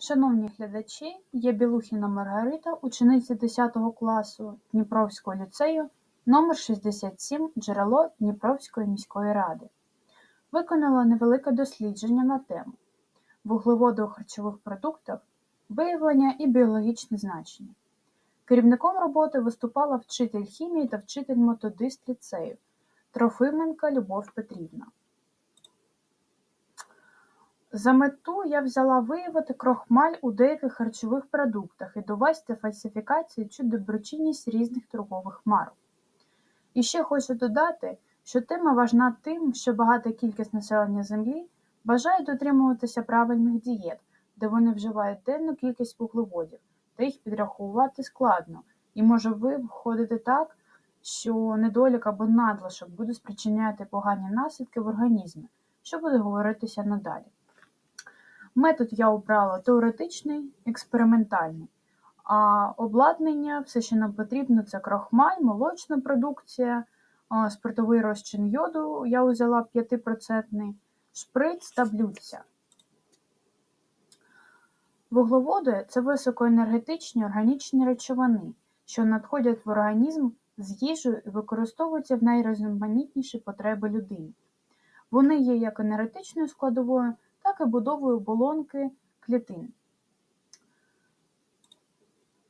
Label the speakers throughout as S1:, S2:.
S1: Шановні глядачі, я Білухіна Маргарита, учениця 10 класу Дніпровського ліцею номер 67 джерело Дніпровської міської ради. Виконала невелике дослідження на тему вуглеводи у харчових продуктах, виявлення і біологічне значення. Керівником роботи виступала вчитель хімії та вчитель методист ліцею Трофименка Любов Петрівна. За мету я взяла виявити крохмаль у деяких харчових продуктах і довести фальсифікацію чи доброчинність різних торгових марок. І ще хочу додати, що тема важна тим, що багата кількість населення Землі бажає дотримуватися правильних дієт, де вони вживають денну кількість вуглеводів, та їх підрахувати складно, і може виходити так, що недолік або надлишок буде спричиняти погані наслідки в організмі, що буде говоритися надалі. Метод я обрала теоретичний, експериментальний, а обладнання, все, що нам потрібно, це крохмаль, молочна продукція, спиртовий розчин йоду я взяла 5%, шприц та блюдця. Вуглеводи це високоенергетичні органічні речовини, що надходять в організм з їжею і використовуються в найрізноманітніші потреби людини. Вони є як енергетичною складовою, так і будовою оболонки клітин.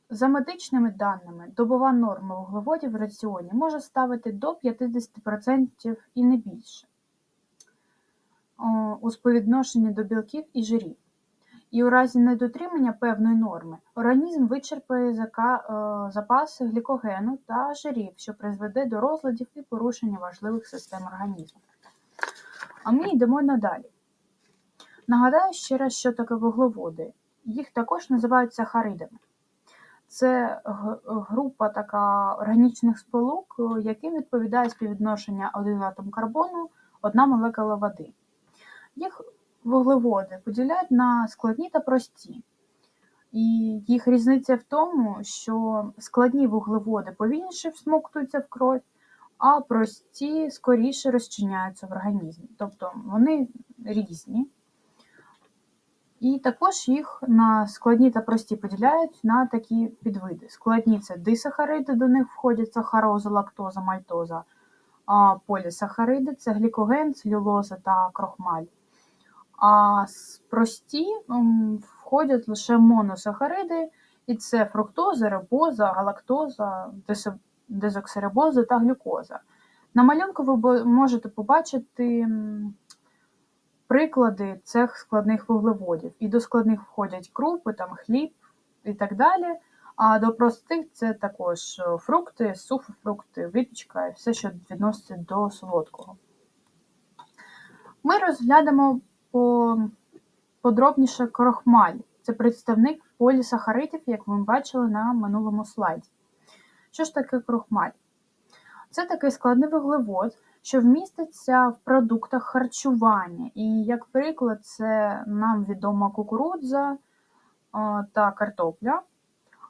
S1: За медичними даними, добова норма вуглеводів в раціоні може ставити до 50% і не більше у співвідношенні до білків і жирів. І у разі недотримання певної норми організм вичерпає е, запаси глікогену та жирів, що призведе до розладів і порушення важливих систем організму. А ми йдемо надалі. Нагадаю ще раз, що таке вуглеводи. Їх також називають сахаридами. Це група така органічних сполук, яким відповідає співвідношення один атом карбону, одна молекула води. Їх вуглеводи поділяють на складні та прості. І їх різниця в тому, що складні вуглеводи повільніше всмоктуються в кров, а прості скоріше розчиняються в організмі. Тобто вони різні. І також їх на складні та прості поділяють на такі підвиди. Складні це дисахариди, до них входять сахароза, лактоза, мальтоза, а полісахариди це глікоген, целюлоза та крохмаль. А прості входять лише моносахариди, і це фруктоза, рибоза, галактоза, дезоксирибоза та глюкоза. На малюнку ви можете побачити приклади цих складних вуглеводів. І до складних входять крупи, там, хліб і так далі. А до простих це також е, фрукти, суфофрукти, випічка і все, що відноситься до солодкого. Ми розглянемо по подробніше крохмаль. Це представник полісахаридів, як ми бачили на минулому слайді. Що ж таке крохмаль? Це такий складний вуглевод, що вміститься в продуктах харчування. І, як приклад, це нам відома кукурудза та картопля,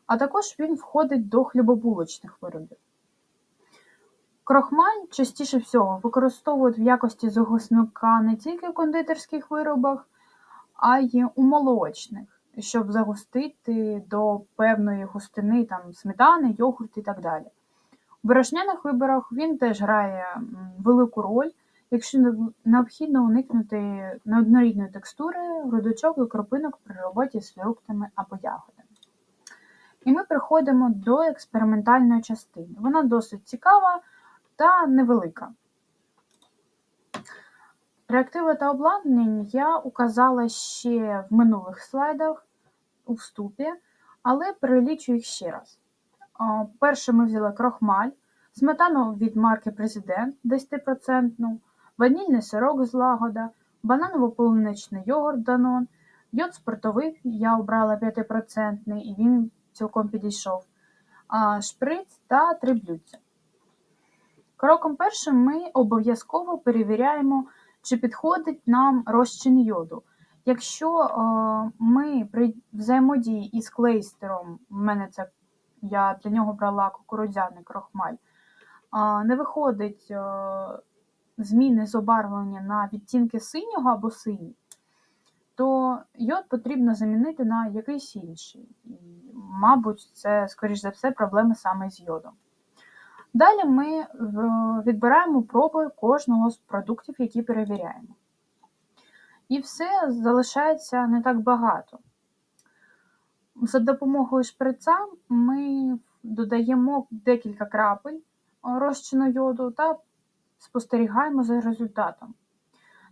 S1: а також він входить до хлібобулочних виробів. Крохмаль частіше всього використовують в якості загусника не тільки в кондитерських виробах, а й у молочних, щоб загустити до певної густини там, сметани, йогурт і так далі. У борошняних виборах він теж грає велику роль, якщо необхідно уникнути неоднорідної текстури грудочок і кропинок при роботі з фруктами або ягодами. І ми приходимо до експериментальної частини. Вона досить цікава та невелика. Реактиви та обладнання я указала ще в минулих слайдах у вступі, але перелічу їх ще раз. Перше ми взяли крохмаль, сметану від марки Президент 10%, ванільний сирок з лагода, бананово-полуничний йогурт Данон, йод спиртовий я обрала 5% і він цілком підійшов, шприц та три блюдця. Кроком першим ми обов'язково перевіряємо, чи підходить нам розчин йоду. Якщо е, ми при взаємодії із клейстером, в мене це я для нього брала кукурудзяний крохмаль, не виходить е, зміни з обарвлення на відтінки синього або синій, то йод потрібно замінити на якийсь інший. Мабуть, це, скоріш за все, проблеми саме з йодом. Далі ми відбираємо проби кожного з продуктів, які перевіряємо. І все залишається не так багато. За допомогою шприца ми додаємо декілька крапель розчину йоду та спостерігаємо за результатом.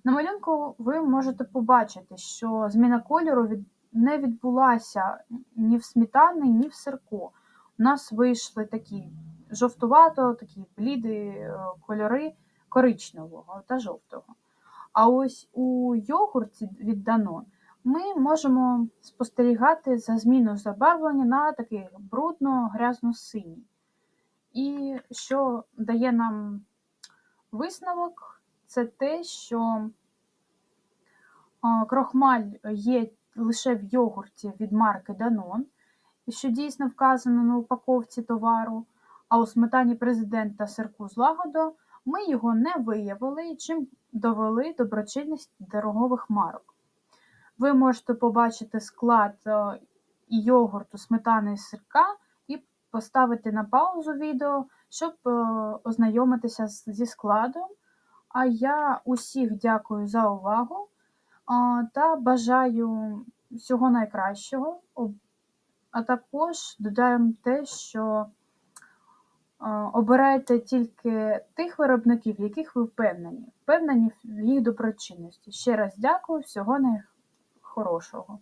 S1: На малюнку ви можете побачити, що зміна кольору не відбулася ні в сметані, ні в сирку. У нас вийшли такі жовтувато, такі бліді е, кольори коричневого та жовтого. А ось у йогурті від Danone ми можемо спостерігати за зміною забарвлення на такий брудно-грязно-синій. І що дає нам висновок, це те, що крохмаль є лише в йогурті від марки Danone, що дійсно вказано на упаковці товару, а у сметані президент та сирку з лагодо ми його не виявили, чим довели доброчинність торгових марок. Ви можете побачити склад йогурту, сметани і сирка поставити на паузу відео, щоб е, ознайомитися зі складом. А я усіх дякую за увагу та бажаю всього найкращого. А також додаємо те, що а, обирайте тільки тих виробників, яких ви впевнені, впевнені в їх доброчинності. Ще раз дякую, всього найхорошого.